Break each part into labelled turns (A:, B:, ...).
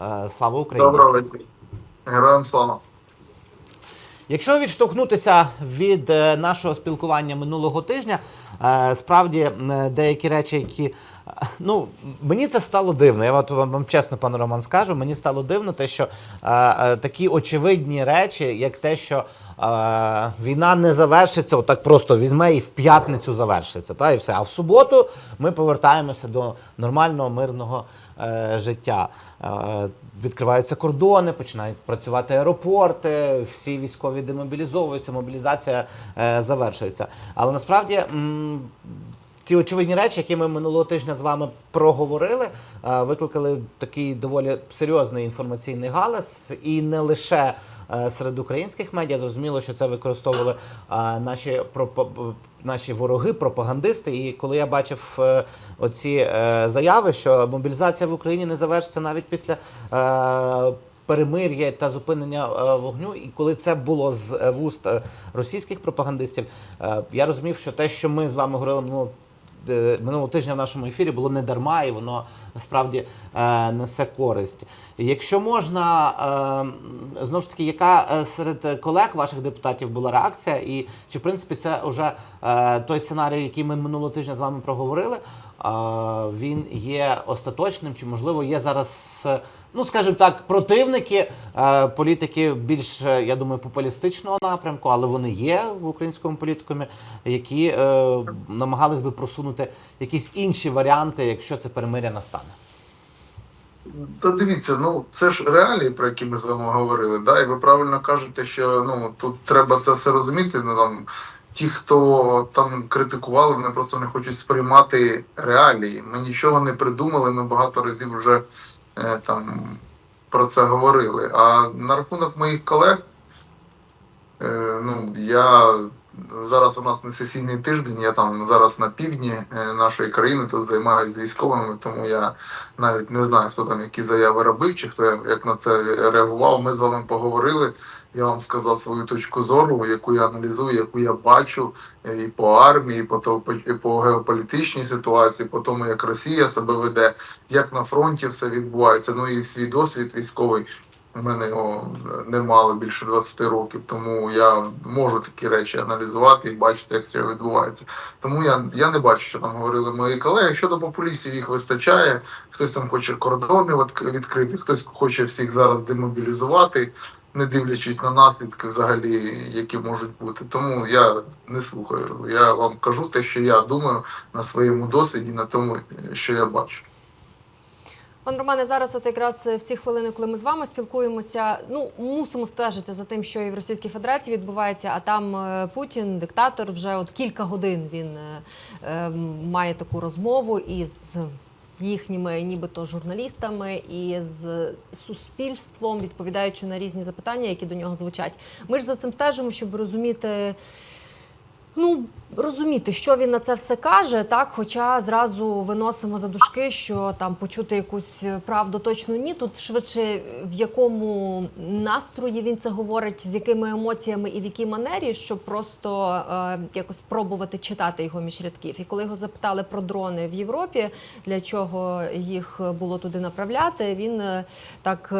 A: Е, Слава Україні!
B: Доброго вечора. Героям слава.
A: Якщо відштовхнутися від е, нашого спілкування минулого тижня, е, справді деякі речі, які ну мені це стало дивно. Я от вам, вам чесно, пане Роман, скажу. Мені стало дивно те, що такі очевидні речі, як те, що війна не завершиться, отак просто візьме і в п'ятницю завершиться. Та і все. А в суботу ми повертаємося до нормального мирного життя. Е, відкриваються кордони, починають працювати аеропорти, всі військові демобілізовуються, мобілізація е, завершується. Але насправді. ці очевидні речі, які ми минулого тижня з вами проговорили, е, викликали такий доволі серйозний інформаційний галас, і не лише е, серед українських медіа. Зрозуміло, що це використовували е, наші наші вороги, пропагандисти. І коли я бачив е, оці е, заяви, що мобілізація в Україні не завершиться навіть після. е, Перемир'я та зупинення е, вогню, і коли це було з е, вуст е, російських пропагандистів, е, я розумів, що те, що ми з вами говорили минулого е, минулого тижня в нашому ефірі, було не дарма, і воно насправді е, несе користь. Якщо можна, е, знову ж таки, яка е, серед колег ваших депутатів була реакція, і чи в принципі це вже е, той сценарій, який ми минулого тижня з вами проговорили, е, він є остаточним, чи можливо є зараз, е, ну скажімо так, противники е, політики більш, е, я думаю, популістичного напрямку, але вони є в українському політикумі, які намагались би просунути якісь інші варіанти, якщо це перемиря настане.
B: Та дивіться, ну це ж реалії, про які ми з вами говорили. Да? І ви правильно кажете, що ну тут треба це все розуміти. Ну там ті, хто там критикували, вони просто не хочуть сприймати реалії. Ми нічого не придумали. Ми багато разів вже е, там про це говорили. А на рахунок моїх колег, е, ну я зараз у нас не сесійний тиждень, я там зараз на півдні е, нашої країни тут займаюся військовими, тому я навіть не знаю, хто там які заяви робив, чи хто як на це реагував. Ми з вами поговорили. Я вам сказав свою точку зору, яку я аналізую, яку я бачу е, і по армії, і по то- і по геополітичній ситуації, по тому, як Росія себе веде, як на фронті все відбувається. Ну і свій досвід військовий. У мене його немало більше 20 років, тому я можу такі речі аналізувати і бачити, як це відбувається. Тому я, я не бачу, що там говорили мої колеги. Щодо популістів, їх вистачає. Хтось там хоче кордони відкрити, хтось хоче всіх зараз демобілізувати, не дивлячись на наслідки, взагалі, які можуть бути. Тому я не слухаю. Я вам кажу те, що я думаю на своєму досвіді, на тому, що я бачу.
C: Пан Романе, зараз от якраз в ці хвилини, коли ми з вами спілкуємося, ну мусимо стежити за тим, що і в Російській Федерації відбувається. А там е, Путін, диктатор, вже от кілька годин він е, е, має таку розмову із їхніми, нібито журналістами і з суспільством, відповідаючи на різні запитання, які до нього звучать. Ми ж за цим стежимо, щоб розуміти. Ну, розуміти, що він на це все каже, так, хоча зразу виносимо за дужки, що там почути якусь правду точно ні. Тут швидше в якому настрої він це говорить, з якими емоціями і в якій манері, щоб просто е, якось пробувати читати його між рядків. І коли його запитали про дрони в Європі, для чого їх було туди направляти, він е, так.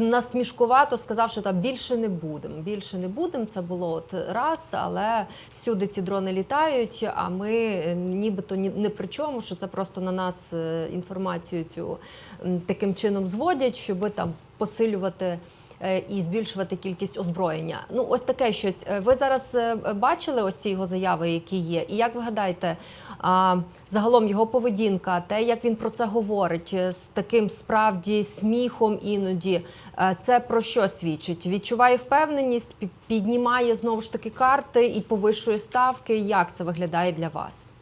C: Насмішкувато сказав, що там більше не будемо. Більше не будемо. Це було от раз, але всюди ці дрони літають. А ми е, нібито ні не при чому, що це просто на нас е, інформацію цю таким чином зводять, щоб там посилювати. Е, І збільшувати кількість озброєння. Ну, ось таке щось. Е, Ви зараз е, бачили ось ці його заяви, які є. І як ви гадаєте, загалом його поведінка, те, як він про це говорить, з таким справді сміхом іноді, це про що свідчить? Відчуває впевненість, піднімає знову ж таки карти і повищує ставки. Як це виглядає для вас?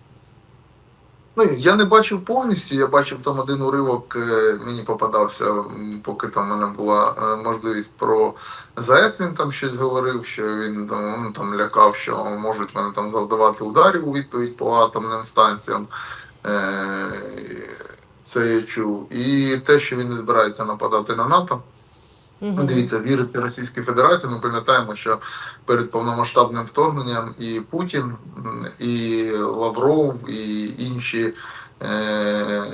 B: Ну, я не бачив повністю, я бачив там один уривок, е, мені попадався, поки там в мене була е, можливість про ЗАЕС, він там щось говорив, що він там, ну, там лякав, що можуть вони там завдавати ударів у відповідь по атомним станціям. Е, Це я чув. І те, що він не збирається нападати на НАТО. Ну, дивіться, вірити Російській Федерації. Ми пам'ятаємо, що перед повномасштабним вторгненням і Путін, і Лавров, і інші е,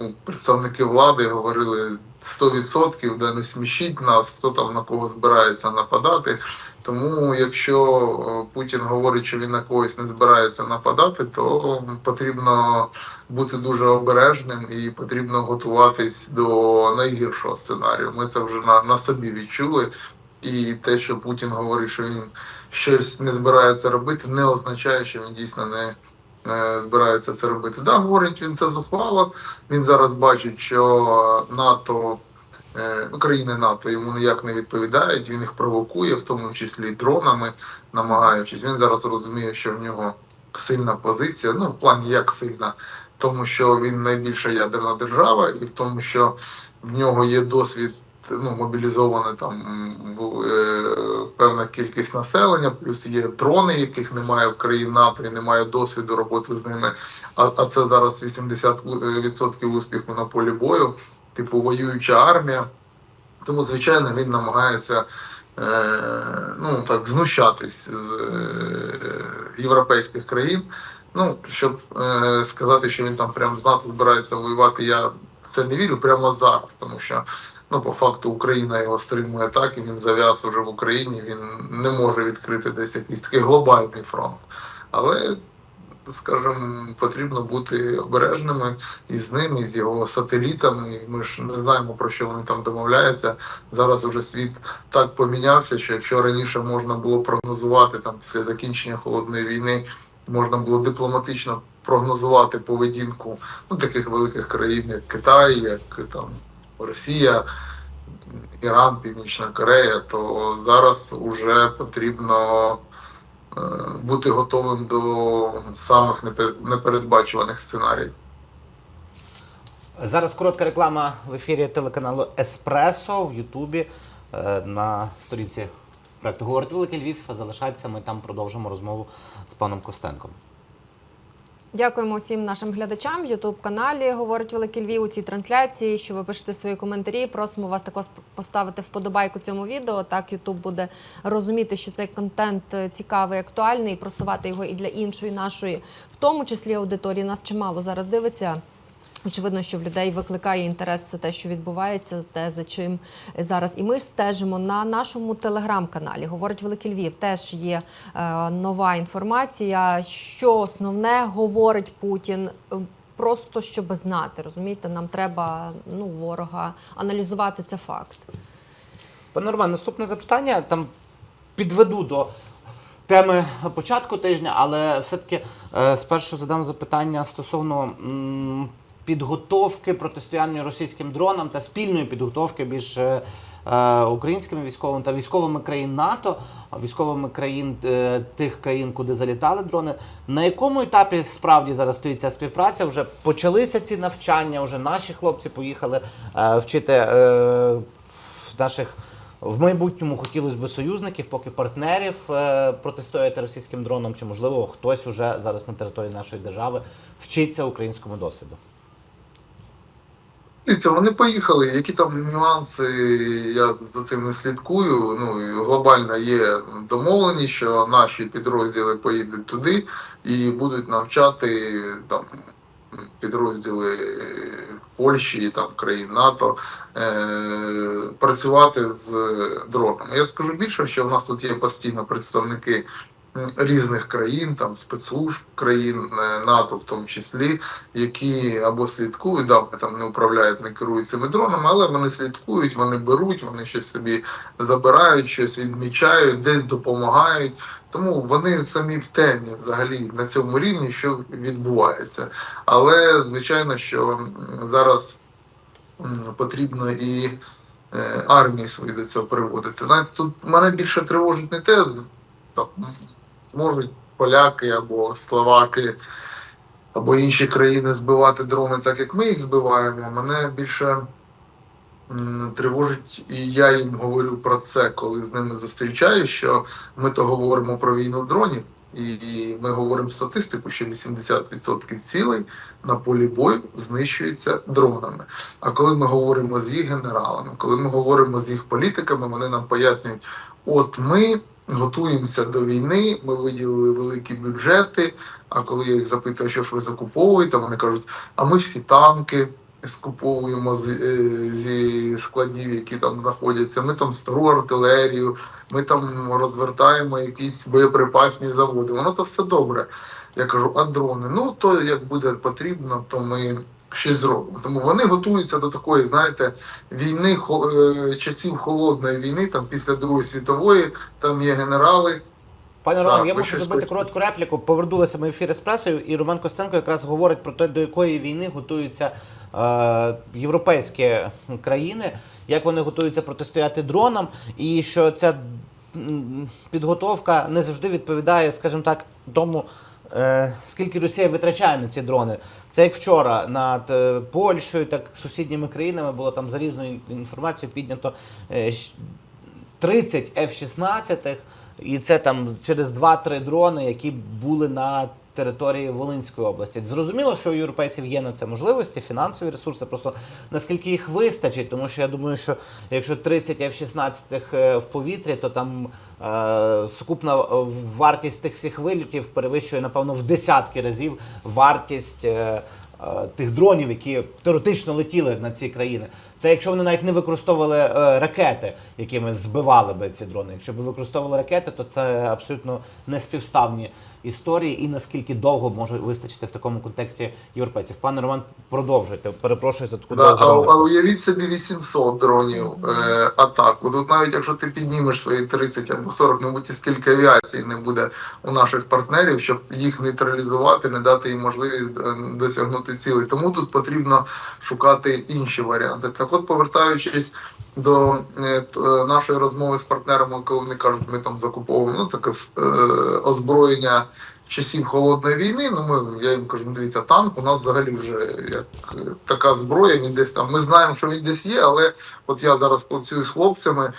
B: ну, представники влади говорили 100%, да не смішіть нас, хто там на кого збирається нападати. Тому якщо е, Путін говорить, що він на когось не збирається нападати, то потрібно бути дуже обережним і потрібно готуватись до найгіршого сценарію. Ми це вже на, на собі відчули. І те, що Путін говорить, що він щось не збирається робити, не означає, що він дійсно не е, збирається це робити. Да, говорить він це зухвало. Він зараз бачить, що НАТО, е, країни НАТО йому ніяк не відповідають. Він їх провокує, в тому числі дронами, намагаючись. Він зараз розуміє, що в нього сильна позиція. Ну, в плані як сильна, тому, що він найбільша ядерна держава, і в тому, що в нього є досвід. Ну, мобілізоване там в- е, певна кількість населення, плюс є дрони, яких немає в країн НАТО і немає досвіду роботи з ними. А, а це зараз 80% успіху на полі бою, типу воююча армія. Тому, звичайно, він намагається е, ну, так, знущатись з е, європейських країн. Ну, щоб е, сказати, що він там прямо з НАТО збирається воювати, я в це не вірю прямо зараз, тому що ну, по факту Україна його стримує так, і він зав'яз уже в Україні, він не може відкрити десь якийсь такий глобальний фронт. Але, скажімо, потрібно бути обережними і з ним, і з його сателітами. Ми ж не знаємо, про що вони там домовляються. Зараз уже світ так помінявся, що якщо раніше можна було прогнозувати там після закінчення холодної війни, можна було дипломатично прогнозувати поведінку ну, таких великих країн, як Китай, як там Росія, Іран, Північна Корея, то зараз вже потрібно е, бути готовим до самих непе- непередбачуваних сценаріїв.
A: Зараз коротка реклама в ефірі телеканалу Еспресо в Ютубі е, на сторінці проекту Говорить Великий Львів. Залишайтеся, ми там продовжимо розмову з паном Костенком.
C: Дякуємо всім нашим глядачам в Ютуб каналі Говорить Великий Львів у цій трансляції. Що ви пишете свої коментарі. Просимо вас також поставити вподобайку цьому відео. Так Ютуб буде розуміти, що цей контент цікавий, актуальний, і просувати його і для іншої нашої, в тому числі аудиторії. Нас чимало зараз дивиться. Очевидно, що в людей викликає інтерес все те, що відбувається, те, за чим зараз. І ми стежимо на нашому телеграм-каналі. Говорить Великий Львів. Теж є е, нова інформація. Що основне говорить Путін. е, Просто щоб знати, розумієте, нам треба ну ворога аналізувати це факт.
A: Пане Роман, наступне запитання там підведу до теми початку тижня, але все-таки е, спершу задам запитання стосовно м, підготовки протистояння російським дронам та спільної підготовки між е, е, українськими військовими та військовими країн НАТО, військовими країн е, тих країн, куди залітали дрони. На якому етапі справді зараз стоїть ця співпраця? Вже почалися ці навчання, вже наші хлопці поїхали вчити наших в майбутньому хотілося б союзників, поки партнерів протистояти російським дронам, чи можливо хтось уже зараз на території нашої держави вчиться українському досвіду.
B: Дивіться, вони поїхали. Які там нюанси, я за цим не слідкую. Ну глобально є домовленість, що наші підрозділи поїдуть туди і будуть навчати там підрозділи Польщі, там країн НАТО е- працювати з дронами. Я скажу більше, що в нас тут є постійно представники різних країн, там спецслужб країн е, НАТО, в тому числі, які або слідкують, да, там не управляють, не керують цими дронами, але вони слідкують, вони беруть, вони щось собі забирають, щось відмічають, десь допомагають. Тому вони самі в темі взагалі на цьому рівні, що відбувається. Але звичайно, що зараз потрібно і е, армії свої до цього приводити. Знаєте, тут мене більше тривожить не те, зможуть поляки або словаки або інші країни збивати дрони так, як ми їх збиваємо. Мене більше тривожить, і я їм говорю про це, коли з ними зустрічаюсь, що ми то говоримо про війну дронів, і ми говоримо статистику, що 80% цілей на полі бою знищується дронами. А коли ми говоримо з їх генералами, коли ми говоримо з їх політиками, вони нам пояснюють, от ми готуємося до війни, ми виділили великі бюджети. А коли я їх запитую, що ж ви закуповуєте, вони кажуть, а ми всі танки скуповуємо е, зі складів, які там знаходяться. Ми там стару артилерію, ми там розвертаємо якісь боєприпасні заводи. Воно то все добре. Я кажу, а дрони? Ну то як буде потрібно, то ми щось зробимо. Тому вони готуються до такої, знаєте, війни е, часів холодної війни, там після Другої світової, там є генерали.
A: Пане Роман, я можу зробити коротку репліку. Повернулися ми в ефір еспресою, і Роман Костенко якраз говорить про те, до якої війни готуються е, європейські країни, як вони готуються протистояти дронам, і що ця підготовка не завжди відповідає, скажімо так, тому. Е, Скільки Росія витрачає на ці дрони? Це як вчора над е, Польщею, так сусідніми країнами було там за різною інформацією піднято е, 30 F-16, і це там через 2-3 дрони, які були на території Волинської області. Зрозуміло, що у європейців є на це можливості, фінансові ресурси, просто наскільки їх вистачить, тому що я думаю, що якщо 30 F-16 е, в повітрі, то там е, сукупна вартість тих всіх вильотів перевищує, напевно, в десятки разів вартість. е, е, Тих дронів, які теоретично летіли на ці країни, це якщо вони навіть не використовували е, ракети, якими збивали би ці дрони. Якщо б використовували ракети, то це абсолютно неспівставні історії, і наскільки довго може вистачити в такому контексті європейців. Пане Роман, продовжуйте. Перепрошую за таку
B: Да,
A: довгу.
B: а уявіть собі 800 дронів е, атаку. Тут навіть якщо ти піднімеш свої 30 або 40, мабуть, і скільки авіації не буде у наших партнерів, щоб їх нейтралізувати, не дати їм можливість е, досягнути цілей. Тому тут потрібно шукати інші варіанти. Так от, повертаючись до е, е, нашої розмови з партнерами, коли вони кажуть, ми там закуповуємо ну, таке е, озброєння часів холодної війни. Ну ми я їм кажу, «Ну, дивіться, танк у нас взагалі вже як така зброя, він десь там. Ми знаємо, що він десь є, але от я зараз працюю з хлопцями.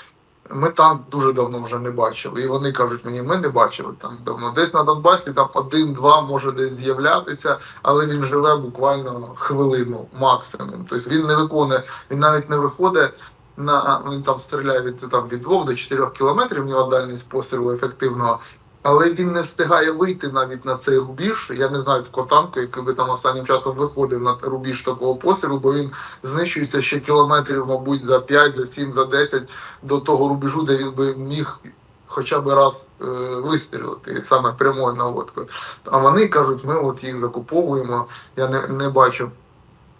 B: Ми там дуже давно вже не бачили. І вони кажуть мені, ми не бачили там давно. Десь на Донбасі там один-два може десь з'являтися, але він живе буквально хвилину максимум. Тобто він не виконує, він навіть не виходить на він там стріляє від там від 2 до 4 кілометрів. У нього дальність пострілу ефективного. Але він не встигає вийти навіть на цей рубіж. Я не знаю такого танку, який би там останнім часом виходив на рубіж такого пострілу, бо він знищується ще кілометрів, мабуть, за 5, за 7, за 10 до того рубежу, де він би міг хоча б раз е, вистрілити саме прямою наводкою. А вони кажуть, ми от їх закуповуємо. Я не, не бачу.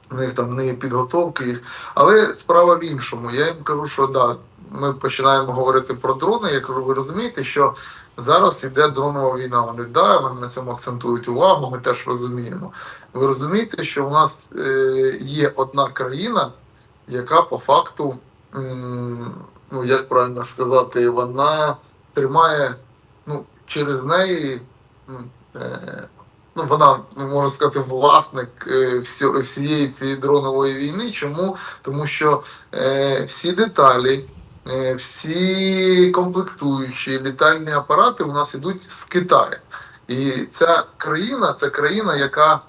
B: В них там не підготовки їх. Але справа в іншому. Я їм кажу, що да, ми починаємо говорити про дрони. Я кажу, ви розумієте, що зараз іде дронова війна. Вони да, вони на цьому акцентують увагу, ми теж розуміємо. Ви розумієте, що в нас е, є одна країна, яка по факту, м, ну як правильно сказати, вона тримає ну, через неї. ну, Е, ну, вона, ну, можна сказати, власник е, всієї цієї дронової війни. Чому? Тому що е, всі деталі, всі комплектуючі літальні апарати у нас ідуть з Китаю. І ця країна це країна, яка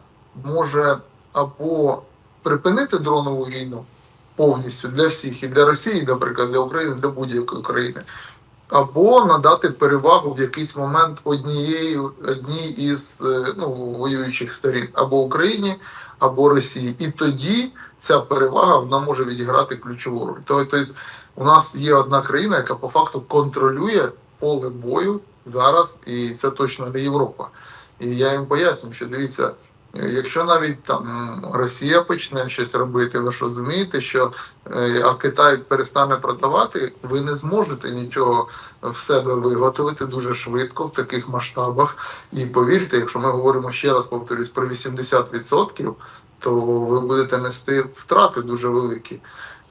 B: може або припинити дронову війну повністю для всіх, і для Росії, наприклад, для України, для будь-якої країни, або надати перевагу в якийсь момент однієї одній із е, ну, воюючих сторін або Україні, або Росії. І тоді ця перевага вона може відіграти ключову роль. Тобто у нас є одна країна, яка по факту контролює поле бою зараз, і це точно не Європа. І я їм поясню, що дивіться, якщо навіть там Росія почне щось робити, ви ж розумієте, що е, а Китай перестане продавати, ви не зможете нічого в себе виготовити дуже швидко в таких масштабах. І повірте, якщо ми говоримо ще раз повторюсь про 80%, то ви будете нести втрати дуже великі.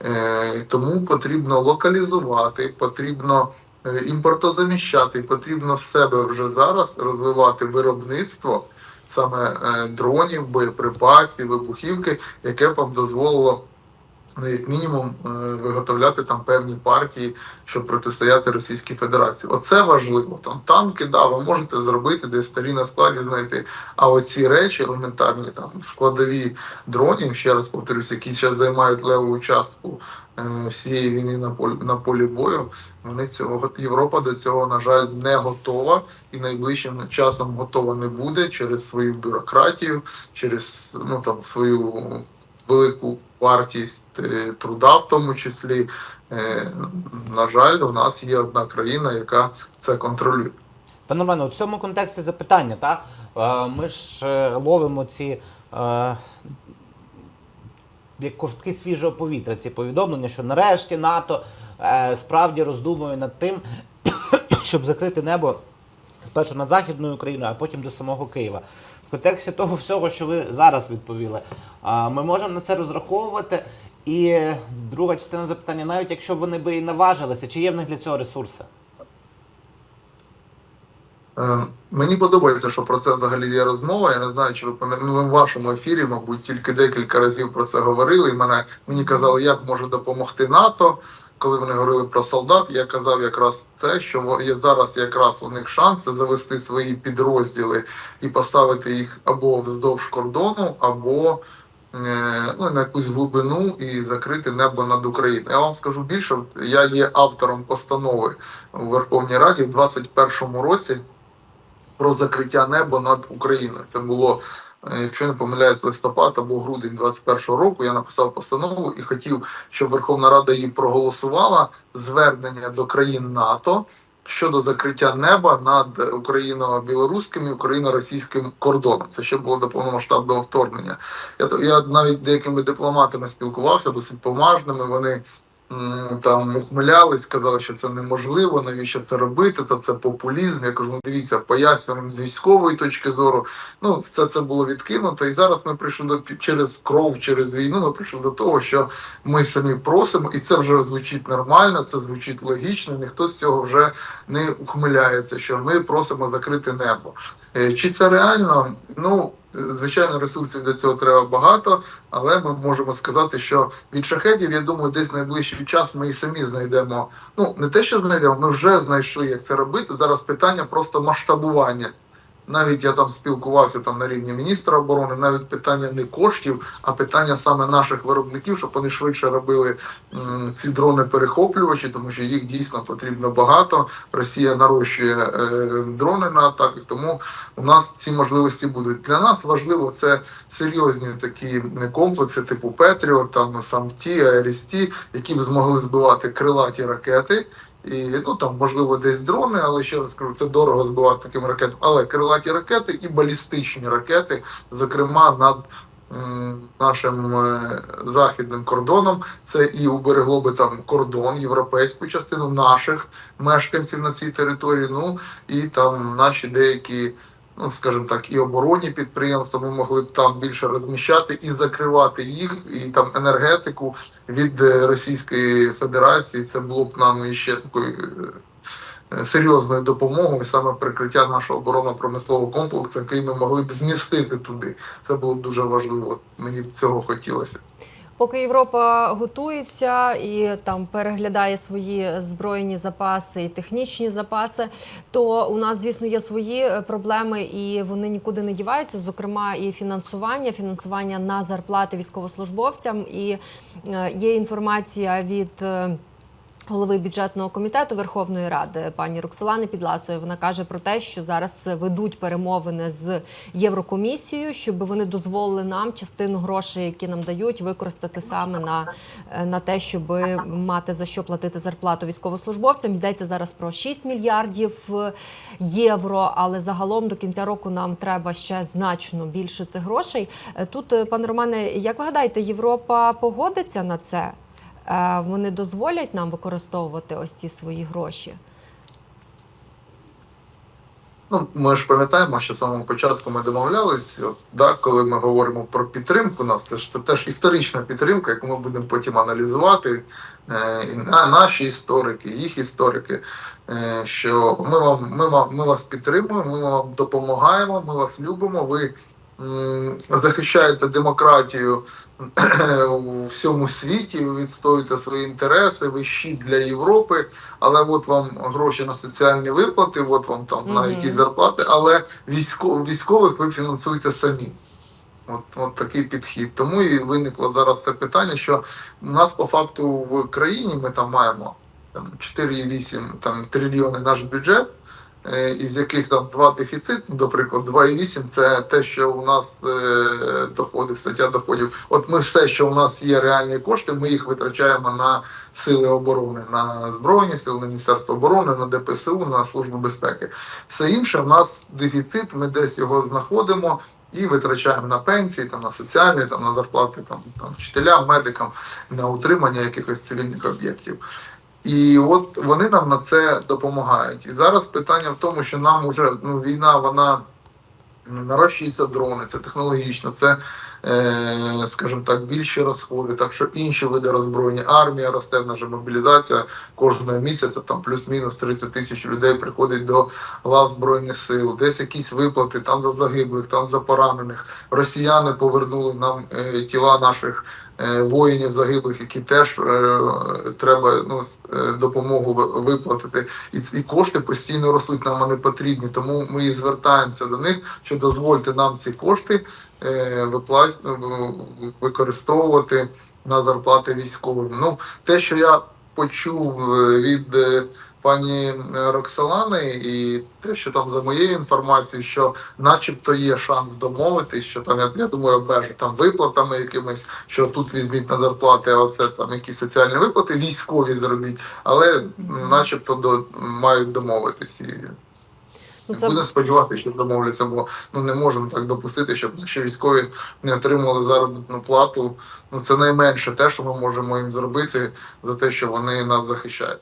B: Е, Тому потрібно локалізувати, потрібно е, імпортозаміщати, потрібно в себе вже зараз розвивати виробництво саме е, дронів, боєприпасів, вибухівки, яке б вам дозволило ну, як мінімум е, виготовляти там певні партії, щоб протистояти Російській Федерації. Оце важливо. Там танки, да, ви можете зробити десь старі на складі знайти. А оці речі елементарні, там складові дронів, ще раз повторюсь, які зараз займають леву частку е, всієї війни на полі на полі бою. Вони цього Європа до цього, на жаль, не готова і найближчим часом готова не буде через свою бюрократію, через ну там свою велику вартість е, труда, в тому числі. Е, На жаль, у нас є одна країна, яка це контролює.
A: Пане Романе, в цьому контексті запитання, та? Е, Ми ж ловимо ці як ковтки свіжого повітря, ці повідомлення, що нарешті НАТО справді роздумує над тим, щоб закрити небо спершу над Західною Україною, а потім до самого Києва. В контексті того всього, що ви зараз відповіли, ми можемо на це розраховувати. І друга частина запитання, навіть якщо вони би і наважилися, чи є в них для цього ресурси?
B: Е, Мені подобається, що про це взагалі є розмова. Я не знаю, чи ви ну, в вашому ефірі, мабуть, тільки декілька разів про це говорили. І мене мені казали, як може допомогти НАТО. Коли вони говорили про солдат, я казав якраз це, що зараз якраз у них шанс завести свої підрозділи і поставити їх або вздовж кордону, або е, ну, на якусь глибину і закрити небо над Україною. Я вам скажу більше, я є автором постанови у Верховній Раді в 2021 році про закриття неба над Україною. Це було, якщо не помиляюсь, листопад або грудень 21-го року. Я написав постанову і хотів, щоб Верховна Рада її проголосувала звернення до країн НАТО. Щодо закриття неба над україно-білоруським і україно-російським кордоном, це ще було до повномасштабного вторгнення. Я я навіть деякими дипломатами спілкувався, досить поважними. Вони там ухмилялись, казали, що це неможливо, навіщо це робити, це, це популізм. Я кажу, ну дивіться, пояснюємо з військової точки зору. Ну, все це було відкинуто. І зараз ми прийшли до через кров, через війну. Ми прийшли до того, що ми самі просимо, і це вже звучить нормально, це звучить логічно. Ніхто з цього вже не ухмиляється, що ми просимо закрити небо. Е, Чи це реально? Ну. Звичайно, ресурсів для цього треба багато, але ми можемо сказати, що від шахетів, я думаю, десь найближчий час ми і самі знайдемо. Ну не те, що знайдемо, ми вже знайшли, як це робити. Зараз питання просто масштабування. Навіть я там спілкувався там на рівні міністра оборони, навіть питання не коштів, а питання саме наших виробників, щоб вони швидше робили ці дрони-перехоплювачі, тому що їх дійсно потрібно багато. Росія нарощує е, дрони на атаки, тому у нас ці можливості будуть. Для нас важливо це серйозні такі комплекси, типу Петріо, там САМТі, Аерісті, які б змогли збивати крилаті ракети. І ну там можливо десь дрони, але ще раз кажу, це дорого збивати таким ракетам. Але крилаті ракети і балістичні ракети, зокрема над м, нашим е, західним кордоном, це і уберегло би там кордон, європейську частину наших мешканців на цій території. Ну і там наші деякі. Ну, скажімо так, і оборонні підприємства ми могли б там більше розміщати і закривати їх, і там енергетику від е, Російської Федерації. Це було б нам іще такою е, серйозною допомогою, саме прикриття нашого оборонно-промислового комплексу, який ми могли б змістити туди. Це було б дуже важливо. Мені б цього хотілося.
C: Поки Європа готується і там переглядає свої збройні запаси і технічні запаси, то у нас, звісно, є свої е, проблеми, і вони нікуди не діваються. Зокрема, і фінансування, фінансування на зарплати військовослужбовцям. І е, є інформація від. Голови бюджетного комітету Верховної Ради пані Роксолани Підласої вона каже про те, що зараз ведуть перемовини з Єврокомісією, щоб вони дозволили нам частину грошей, які нам дають, використати саме на, на те, щоб мати за що платити зарплату військовослужбовцям. Йдеться зараз про 6 мільярдів євро, але загалом до кінця року нам треба ще значно більше цих грошей. Тут, пане Романе, як ви гадаєте, Європа погодиться на це? Е, Вони дозволять нам використовувати ось ці свої гроші.
B: Ну, ми ж пам'ятаємо, що з самого початку ми домовлялись, от, да, коли ми говоримо про підтримку нас, це ж це теж історична підтримка, яку ми будемо потім аналізувати. Е, і на, наші історики, їх історики, е, що ми вам, ми ми вас підтримуємо, ми вам допомагаємо, ми вас любимо. Ви м, захищаєте демократію у всьому світі, ви відстоюєте свої інтереси, ви щит для Європи, але от вам гроші на соціальні виплати, от вам там на якісь зарплати, але військо, військових ви фінансуєте самі. От, от такий підхід. Тому і виникло зараз це питання, що у нас по факту в країні ми там маємо там 4,8 там, трильйони наш бюджет. Е, із яких там два дефіцит, до прикладу, 2,8 це те, що у нас е, доходи, стаття доходів. От ми все, що у нас є реальні кошти, ми їх витрачаємо на сили оборони, на збройні сили, на міністерство оборони, на ДПСУ, на службу безпеки. Все інше у нас дефіцит, ми десь його знаходимо. І витрачаємо на пенсії, там на соціальні, там на зарплати там, там вчителям, медикам, на утримання якихось цивільних об'єктів. І от вони нам на це допомагають. І зараз питання в тому, що нам уже ну, війна, вона нарощуються дрони, це технологічно, це, е, скажімо так, більші розходи, так що інші види роззброєння, армія росте, в наша мобілізація кожного місяця, там плюс-мінус 30 тисяч людей приходить до лав Збройних сил, десь якісь виплати там за загиблих, там за поранених. Росіяни повернули нам е, тіла наших воїнів загиблих, які теж е, треба ну, е, допомогу виплатити. І, і кошти постійно ростуть, нам вони потрібні. Тому ми і звертаємося до них, що дозвольте нам ці кошти е, використовувати на зарплати військовим. Ну, те, що я почув е, від е, пані е, Роксолани, і те, що там за моєю інформацією, що начебто є шанс домовитись, що там я, я думаю, обмежу там виплатами якимись, що тут візьміть на зарплати, а оце там якісь соціальні виплати, військові зробіть, але начебто до мають домовитись. І
C: Ну, це
B: Будемо сподіватися, що домовляться, бо ну не можемо так допустити, щоб наші військові не отримували заробітну плату. Ну це найменше те, що ми можемо їм зробити за те, що вони нас захищають.